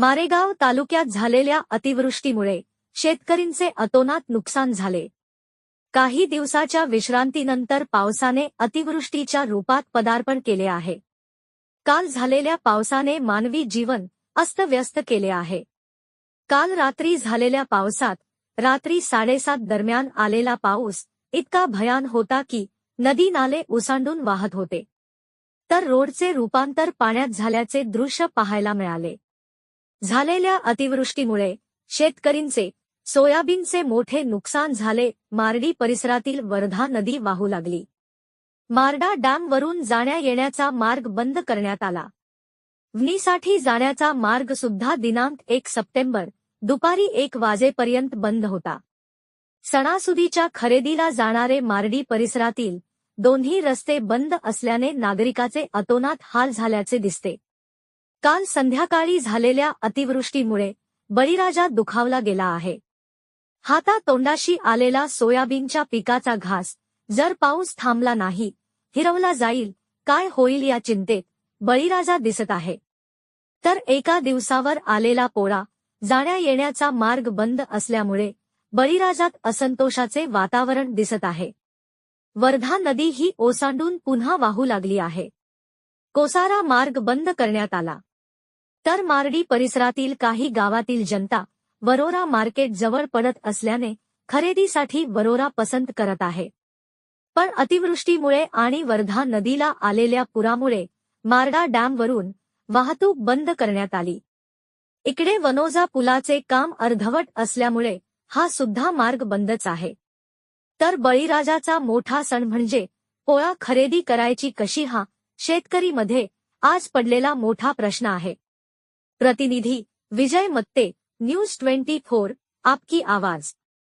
मारेगाव तालुक्यात झालेल्या अतिवृष्टीमुळे शेतकरींचे अतोनात नुकसान झाले. काही दिवसाच्या विश्रांतीनंतर पावसाने अतिवृष्टीच्या रूपात पदार्पण केले आहे. काल झालेल्या पावसाने मानवी जीवन अस्तव्यस्त केले आहे. काल रात्री झालेल्या पावसात रात्री साडेसात दरम्यान आलेला पाऊस इतका भयान होता की नदी नाले ओसांडून वाहत होते. तर रोडचे रूपांतर पाण्यात झाल्याचे दृश्य पाहायला मिळाले. झालेल्या अतिवृष्टीमुळे शेतकरींचे सोयाबीनचे मोठे नुकसान झाले मारडी परिसरातील वर्धा नदी वाहू लागली. मारडा डॅमवरून जाण्या येण्याचा मार्ग बंद करण्यात आला. वणीसाठी जाण्याचा मार्ग सुद्धा दिनांक एक सप्टेंबर दुपारी एक वाजेपर्यंत बंद होता. सणासुदीच्या खरेदीला जाणारे मारडी परिसरातील दोन्ही रस्ते बंद असल्याने नागरिकाचे अतोनात हाल झाल्याचे दिसते. काल संध्याकाळी झालेल्या अतिवृष्टीमुळे बळीराजा दुखावला गेला आहे. हातातोंडाशी आलेला सोयाबीनच्या पिकाचा घास जर पाऊस थांबला नाही हिरवला जाईल काय होईल या चिंतेत बळीराजा दिसत आहे. तर एका दिवसावर आलेला पोळा जाण्या येण्याचा मार्ग बंद असल्यामुळे बळीराजात असंतोषाचे वातावरण दिसत आहे. वर्धा नदी ही ओसांडून पुन्हा वाहू लागली आहे. कोसारा मार्ग बंद करण्यात आला. तर मारडी परिसरातील काही गावातील जनता वरोरा मार्केट जवळ पडत असल्याने खरेदीसाठी वरोरा पसंत करत आहे. पण अतिवृष्टीमुळे आणि वर्धा नदीला आलेल्या पुरामुळे मारडा डॅमवरून वाहतूक बंद करण्यात आली. इकडे वनोजा पुलाचे काम अर्धवट असल्यामुळे हा सुद्धा मार्ग बंदच आहे. तर बळीराजाचा मोठा सण म्हणजे पोळा खरेदी करायची कशी हा शेतकरीमध्ये आज पडलेला मोठा प्रश्न आहे. प्रतिनिधी Vijay Matte news twenty four आपकी आवाज.